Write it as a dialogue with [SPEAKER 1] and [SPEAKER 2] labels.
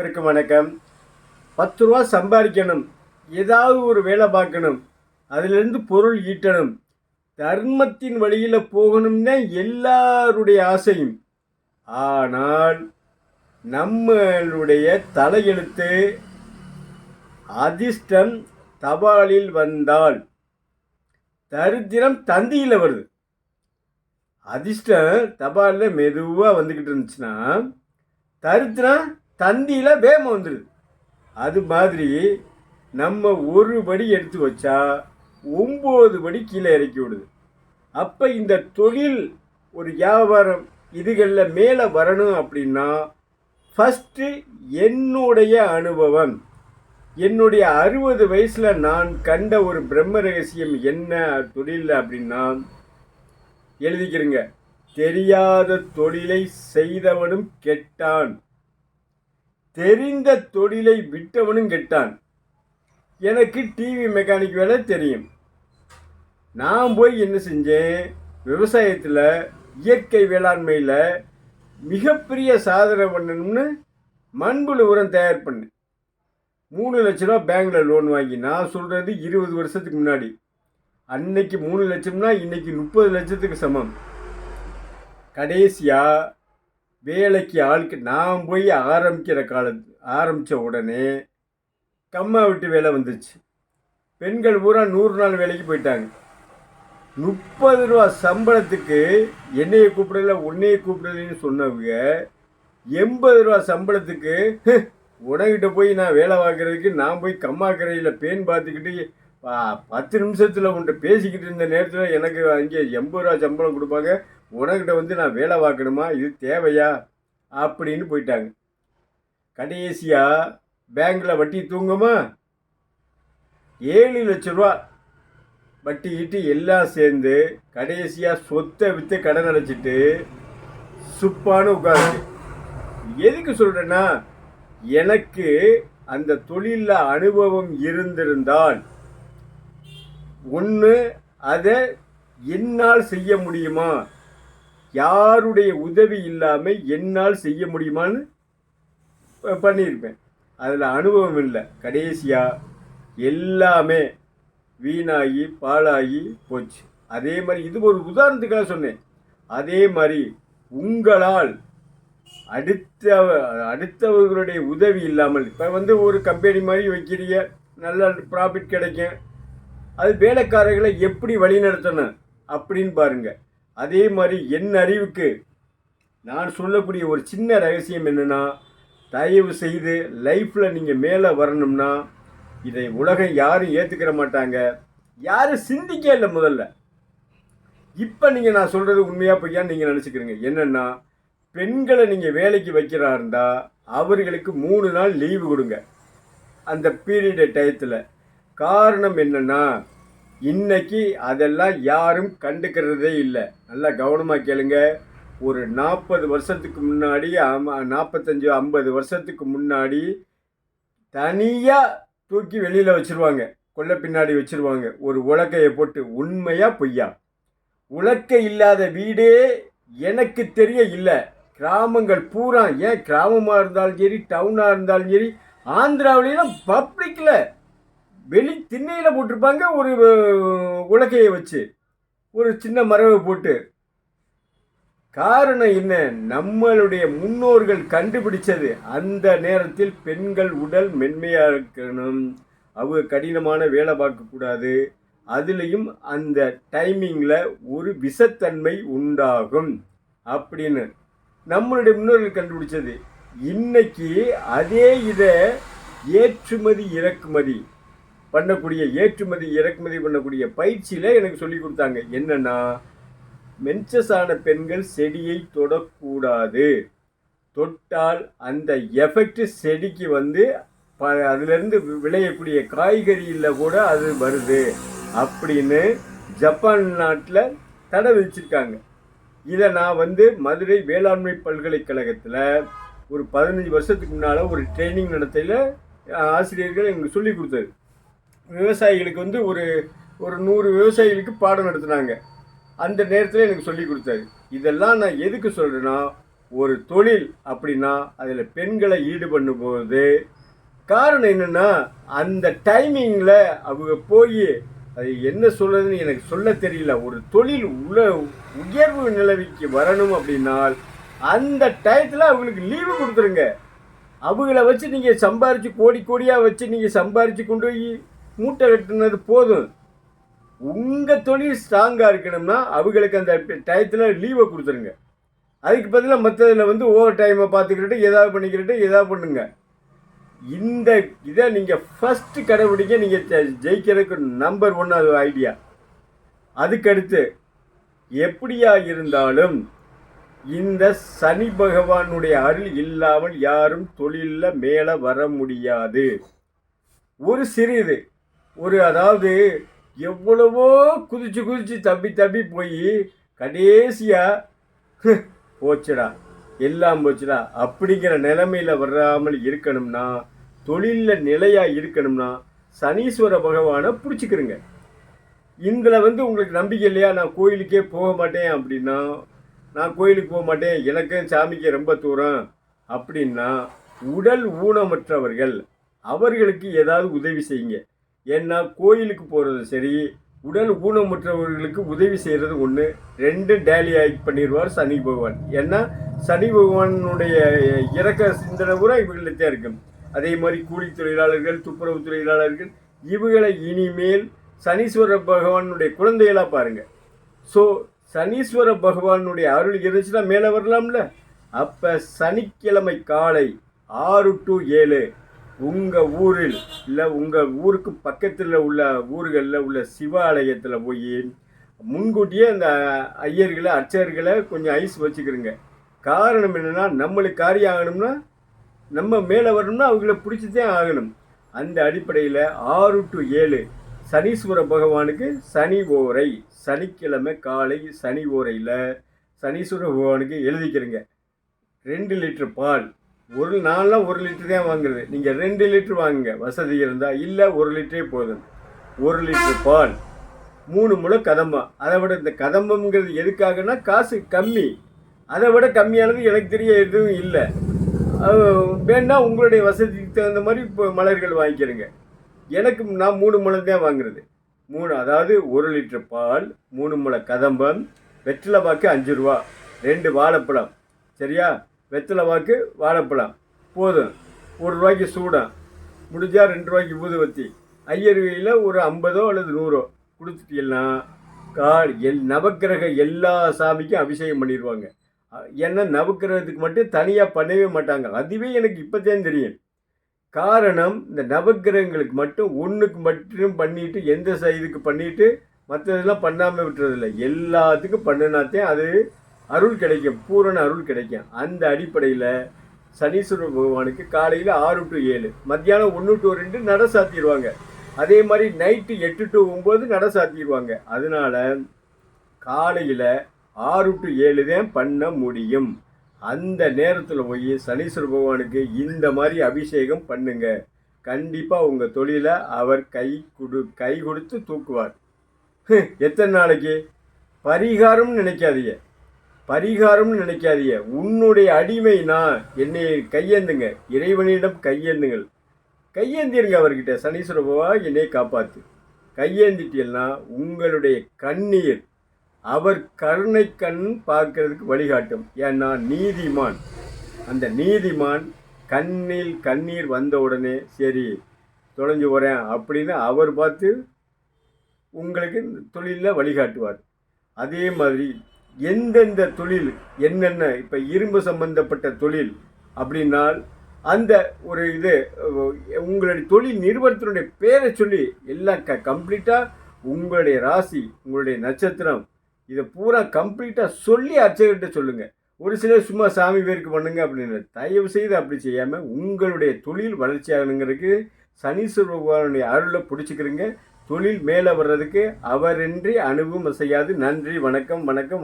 [SPEAKER 1] அனைவருக்கும் வணக்கம். பத்து ரூபா சம்பாதிக்கணும். ஏதாவது ஒரு வேலை பார்க்கணும். அதிலிருந்து பொருள் ஈட்டணும். தர்மத்தின் வழியில் போகணும்னா எல்லாருடைய ஆசையும். ஆனால் நம்மளுடைய தலையெழுத்து அதிர்ஷ்டம் தபாலில் வந்தால் தரித்திரம் தந்தியில் வருது. அதிர்ஷ்டம் தபாலில் மெதுவாக வந்துக்கிட்டு இருந்துச்சுன்னா தரித்திரம் தந்தியில் வேகம் வந்துடுது அது மாதிரி நம்ம ஒரு படி எடுத்து வச்சா ஒம்பது படி கீழே இறக்கி விடுது. அப்போ இந்த தொழில் ஒரு வியாபாரம் இதுகளில் மேலே வரணும் அப்படின்னா ஃபஸ்ட்டு என்னுடைய அனுபவம். என்னுடைய அறுபது வயசில் நான் கண்ட ஒரு பிரம்ம ரகசியம் என்ன தொழில் அப்படின்னா எழுதிக்கிறேங்க. தெரியாத தொழிலை செய்தவனும் கெட்டான். தெரிந்த தொழிலை விட்டவனும் கெட்டான். எனக்கு டிவி மெக்கானிக் வேலை தெரியும். நான் போய் என்ன செஞ்சேன்? விவசாயத்தில் இயற்கை வேளாண்மையில் மிகப்பெரிய சாதனை பண்ணணும்னு மண்புழு உரம் தயார் பண்ணேன். மூணு லட்ச ரூபா பேங்க்கில் லோன் வாங்கி நான் சொல்கிறது இருபது வருஷத்துக்கு முன்னாடி. அன்னைக்கு மூணு லட்சம்னா இன்னைக்கு முப்பது லட்சத்துக்கு சமம். கடைசியாக வேலைக்கு ஆளுக்கு நான் போய் ஆரம்பிக்கிற காலத்து ஆரம்பித்த உடனே கம்மா விட்டு வேலை வந்துச்சு. பெண்கள் பூரா நூறு நாள் வேலைக்கு போயிட்டாங்க. முப்பது ரூபா சம்பளத்துக்கு என்னையை கூப்பிடல உன்னையை கூப்பிடலன்னு சொன்னவங்க எண்பது ரூபா சம்பளத்துக்கு "ஹ், உனக்கிட்ட போய் நான் வேலை பார்க்குறதுக்கு நான் போய் கம்மாக்கரையில் பேன் பார்த்துக்கிட்டு பத்து நிமிஷத்தில் உன்ட்ட பேசிக்கிட்டு இருந்த நேரத்தில் எனக்கு அங்கே எண்பது ரூபா சம்பளம் கொடுப்பாங்க. உனக்கிட்ட வந்து நான் வேலை பார்க்கணுமா? இது தேவையா? அப்படின்னு போயிட்டாங்க. கடைசியாக பேங்க்கில் வட்டி தூங்குமா? ஏழு லட்ச ரூபா வட்டி ஈட்டி எல்லாம் சேர்ந்து கடைசியாக சொத்தை விற்று கடன் அடைச்சிட்டு சுப்பான்னு உட்காந்து எதுக்கு சொல்கிறேன்னா எனக்கு அந்த தொழிலில் அனுபவம் இருந்திருந்தால் ஒன்று அதை என்னால் செய்ய முடியுமா? யாருடைய உதவி இல்லாமல் என்னால் செய்ய முடியுமான்னு பண்ணியிருப்பேன். அதில் அனுபவம் இல்லை. கடைசியாக எல்லாமே வீணாகி பாழாகி போச்சு. அதே மாதிரி இது ஒரு உதாரணத்துக்காக சொன்னேன். அதே மாதிரி உங்களால் அடுத்த அடுத்தவர்களுடைய உதவி இல்லாமல் இப்போ வந்து ஒரு கம்பெனி மாதிரி வைக்கிறீங்க நல்ல ப்ராஃபிட் கிடைக்கும். அது வேலைக்காரர்களை எப்படி வழிநடத்தணும் அப்படின்னு பாருங்கள் அதே மாதிரி என் அறிவுக்கு நான் சொல்லக்கூடிய ஒரு சின்ன ரகசியம் என்னன்னா தயவு செய்து லைஃப்பில் நீங்கள் மேலே வரணும்னா இதை உலகம் யாரும் ஏற்றுக்கிற மாட்டாங்க. யாரும் சிந்திக்க இல்லை முதல்ல. இப்போ நீங்கள் நான் சொல்கிறது உண்மையாக பொய்யான்னு நீங்கள் நினச்சிக்கிறீங்க. என்னென்னா பெண்களை நீங்கள் வேலைக்கு வைக்கிறா இருந்தால் அவர்களுக்கு மூணு நாள் லீவு கொடுங்க. அந்த பீரியட் டயத்தில் காரணம் என்னென்னா இன்னைக்கு அதெல்லாம் யாரும் கண்டுக்கிறதே இல்லை. நல்லா கவனமாக கேளுங்க. ஒரு நாற்பது வருஷத்துக்கு முன்னாடி நாற்பத்தஞ்சு ஐம்பது வருஷத்துக்கு முன்னாடி தனியாக தூக்கி வெளியில் வச்சிருவாங்க. கொள்ள பின்னாடி வச்சுருவாங்க. ஒரு உலக்கையை போட்டு உண்மையாக பொய்யா? உலக்கை இல்லாத வீடே எனக்கு தெரிய இல்லை. கிராமங்கள் பூரா ஏன் கிராமமாக இருந்தாலும் சரி டவுனாக இருந்தாலும் சரி ஆந்திராவிலாம் பப்ளிக்கில் வெளி திண்ணையில் போட்டிருப்பாங்க ஒரு உலகையை உலக்கையை வச்சு. ஒரு சின்ன மரவை போட்டு. காரணம் என்ன? நம்மளுடைய முன்னோர்கள் கண்டுபிடிச்சது. அந்த நேரத்தில் பெண்கள் உடல் மென்மையாக இருக்கணும் அவங்க கடினமான வேலை பார்க்கக்கூடாது. அதுலேயும் அந்த டைமிங்கில் ஒரு விஷத்தன்மை உண்டாகும். அப்படின்னு நம்மளுடைய முன்னோர்கள் கண்டுபிடிச்சது. இன்னைக்கு அதே இதை ஏற்றுமதி இறக்குமதி பண்ணக்கூடிய ஏற்றுமதி இறக்குமதி பண்ணக்கூடிய பயிற்சியில் எனக்கு சொல்லி கொடுத்தாங்க. என்னன்னா மென்சஸ் ஆன பெண்கள் செடியை தொடக்கூடாது. தொட்டால் அந்த எஃபெக்ட் செடிக்கு வந்து ப அதுலேருந்து விளையக்கூடிய காய்கறியில் கூட அது வருது அப்படின்னு ஜப்பான் நாட்டில் தடை விதிச்சிருக்காங்க. இதை நான் வந்து மதுரை வேளாண்மை பல்கலைக்கழகத்தில் ஒரு பதினஞ்சு வருஷத்துக்கு முன்னால் ஒரு ட்ரைனிங் நடத்தையில் ஆசிரியர்கள் எங்களுக்கு சொல்லி கொடுத்தது. விவசாயிகளுக்கு வந்து ஒரு ஒரு நூறு விவசாயிகளுக்கு பாடம் நடத்துனாங்க. அந்த நேரத்தில் எனக்கு சொல்லி கொடுத்தாரு. இதெல்லாம் நான் எதுக்கு சொல்கிறேன்னா ஒரு தொழில் அப்படின்னா அதில் பெண்களை ஈடுபண்ணும்போது போது காரணம் என்னென்னா அந்த டைமிங்கில் அவங்க போய் அது என்ன சொல்கிறதுன்னு எனக்கு சொல்ல தெரியல. ஒரு தொழில் உள்ள உயர்வு நிலவிக்கு வரணும் அப்படின்னால் அந்த டயத்தில் அவங்களுக்கு லீவு கொடுத்துருங்க. அவங்கள வச்சு நீங்கள் சம்பாரித்து கோடி கோடியாக வச்சு நீங்கள் சம்பாரித்து கொண்டு போய் மூட்டை வெட்டினது போதும். உங்கள் தொழில் ஸ்ட்ராங்காக இருக்கணும்னா அவங்களுக்கு அந்த டயத்தில் லீவை கொடுத்துருங்க. அதுக்கு பதிலாக மற்றதில் வந்து ஓவர் டைமை பார்த்துக்கிட்டு ஏதாவது பண்ணிக்கிட்டு ஏதாவது பண்ணுங்க. இந்த இதை நீங்கள் ஃபஸ்ட்டு கடைபிடிக்க நீங்கள் ஜெயிக்கிறதுக்கு நம்பர் ஒன் அது ஐடியா அதுக்கடுத்து எப்படியா இருந்தாலும் இந்த சனி பகவானுடைய அருள் இல்லாமல் யாரும் தொழிலில் மேலே வர முடியாது. ஒரு சிறிது. ஒரு அதாவது எவ்வளவோ குதிச்சு குதிச்சு தப்பி தப்பி போய் கடைசியாக போச்சுடா எல்லாம் போச்சுடா. அப்படிங்கிற நிலைமையில் வராமல் இருக்கணும்னா தொழிலில் நிலையாக இருக்கணும்னா சனீஸ்வர பகவானை பிடிச்சிக்கிறங்க இங்களை வந்து உங்களுக்கு நம்பிக்கை இல்லையா? நான் கோயிலுக்கே போக மாட்டேன் அப்படின்னா நான் கோயிலுக்கு போக மாட்டேன் எனக்கும் சாமிக்கு ரொம்ப தூரம் அப்படின்னா உடல் ஊனமற்றவர்கள் அவர்களுக்கு ஏதாவது உதவி செய்யுங்க. ஏன்னா கோயிலுக்கு போகிறது சரி உடல் ஊனமுற்றவர்களுக்கு உதவி செய்கிறது ஒன்று ரெண்டு டேலி ஆக்ட் பண்ணிடுவார் சனி பகவான். ஏன்னா சனி பகவானுடைய இறக்க சிந்தனை பூரா இவர்களுக்கு இருக்கும். அதே மாதிரி கூலி தொழிலாளர்கள் துப்புரவு தொழிலாளர்கள் இவங்களை இனிமேல் சனீஸ்வர பகவானுடைய குழந்தைகளாக பாருங்கள் ஸோ சனீஸ்வர பகவானுடைய அருள் இருந்துச்சுன்னா மேலே வரலாம்ல? அப்போ சனிக்கிழமை காலை ஆறு டு ஏழு உங்கள் ஊரில் இல்லை உங்கள் ஊருக்கு பக்கத்தில் உள்ள ஊர்களில் உள்ள சிவாலயத்தில் போய் முன்கூட்டியே அந்த ஐயர்களை அர்ச்சகர்களை கொஞ்சம் ஐஸ் வச்சுக்கிறோங்க காரணம் என்னென்னா நம்மளுக்கு காரியம் ஆகணும்னா நம்ம மேலே வரணும்னா அவங்கள பிடிச்சிதான் ஆகணும். அந்த அடிப்படையில் ஆறு டு ஏழு சனீஸ்வர பகவானுக்கு சனி ஓரை சனிக்கிழமை காலை சனி ஓரையில் சனீஸ்வர பகவானுக்கு எழுதிக்கிறங்க ரெண்டு லிட்டர் பால். ஒரு நாளில் ஒரு லிட்டர் தான் வாங்குறது. நீங்கள் ரெண்டு லிட்டர் வாங்குங்க. வசதி இருந்தால் இல்லை ஒரு லிட்டரே போதும். ஒரு லிட்டர் பால். மூணு முளை கதம்பம் அதை விட இந்த கதம்பம்ங்கிறது எதுக்காகனா காசு கம்மி. அதை விட கம்மியானது எனக்கு தெரிய எதுவும் இல்லை. வேணா உங்களுடைய வசதிக்கு தகுந்த மாதிரி இப்போ மலர்கள் வாங்கிக்கிறேங்க. எனக்கு நான் மூணு முளை தான் வாங்குறது. மூணு அதாவது ஒரு லிட்டர் பால் மூணு முளை கதம்பம் வெற்றிலை பாக்கு அஞ்சு ரூபா ரெண்டு வாழைப்பழம். சரியா? வெத்தலை வாக்கு வாழைப்பழம். போதும். ஒரு ரூபாய்க்கு சூடம். முடிஞ்சால் ரெண்டு ரூபாய்க்கு ஊதுவத்தி ஐயர்களில் ஒரு ஐம்பதோ அல்லது நூறோ. கொடுத்துட்டீங்கன்னா கால் எல் நவக்கிரக எல்லா சாமிக்கும் அபிஷேகம் பண்ணிடுவாங்க ஏன்னா நவக்கிரகத்துக்கு மட்டும் தனியாக பண்ணவே மாட்டாங்க. அதுவே எனக்கு இப்போதான் தெரியும். காரணம் இந்த நவக்கிரகங்களுக்கு மட்டும் ஒன்றுக்கு மட்டும் பண்ணிவிட்டு எந்த இதுக்கு பண்ணிவிட்டு மற்றதெல்லாம் பண்ணாமல் விட்டுறதில்ல. எல்லாத்துக்கும் பண்ணினாத்தே அது அருள் கிடைக்கும் பூரண அருள் கிடைக்கும். அந்த அடிப்படையில் சனீஸ்வர பகவானுக்கு காலையில் ஆறு டு ஏழு மத்தியானம் ஒன்று டு ரெண்டு நட சாத்திடுவாங்க. அதே மாதிரி நைட்டு எட்டு டு ஒம்பது நட சாத்திடுவாங்க. அதனால காலையில் ஆறு டு ஏழு தான் பண்ண முடியும். அந்த நேரத்தில் போய் சனீஸ்வர பகவானுக்கு இந்த மாதிரி அபிஷேகம் பண்ணுங்க. கண்டிப்பாக உங்கள் தொழிலை அவர் கை கொடு கை கொடுத்து தூக்குவார். எத்தனை நாளைக்கு? பரிகாரம்னு நினைக்காதீங்க. பரிகாரம்னு நினைக்காதீங்க. உன்னுடைய அடிமை நான். என்னை கையேந்துங்க. இறைவனிடம் கையேந்துங்கள். கையேந்திருங்க அவர்கிட்ட. சனீஸ்வர பகவா என்னை காப்பாற்று கையேந்திட்டீங்கன்னா உங்களுடைய கண்ணீர் அவர் கருணை கண் பார்க்கறதுக்கு வழிகாட்டும். ஏன்னா நீதிமான். அந்த நீதிமான் கண்ணில் கண்ணீர் வந்த உடனே சரி தொலைஞ்சு போகிறேன் அப்படின்னு அவர் பார்த்து உங்களுக்கு தொழிலில் வழிகாட்டுவார். அதே மாதிரி எந்தெந்த தொழில் என்னென்ன இப்போ இரும்பு சம்பந்தப்பட்ட தொழில் அப்படின்னால் அந்த ஒரு இது உங்களுடைய தொழில் நிறுவனத்தினுடைய பேரை சொல்லி எல்லாம் க கம்ப்ளீட்டாக உங்களுடைய ராசி உங்களுடைய நட்சத்திரம் இதை பூரா கம்ப்ளீட்டாக சொல்லி அர்ச்சகர்கிட்ட சொல்லுங்கள் ஒரு சிலர் சும்மா சாமி பேருக்கு பண்ணுங்க அப்படின்னு தயவு செய்து அப்படி செய்யாமல் உங்களுடைய தொழில் வளர்ச்சி ஆகணுங்கிறதுக்கு சனீஸ்வர பகவானுடைய அருளை பிடிச்சிக்கிறீங்க. தொழில் மேலே வர்றதுக்கு அவரின்றி அணுவும் செய்யாது நன்றி வணக்கம் வணக்கம்.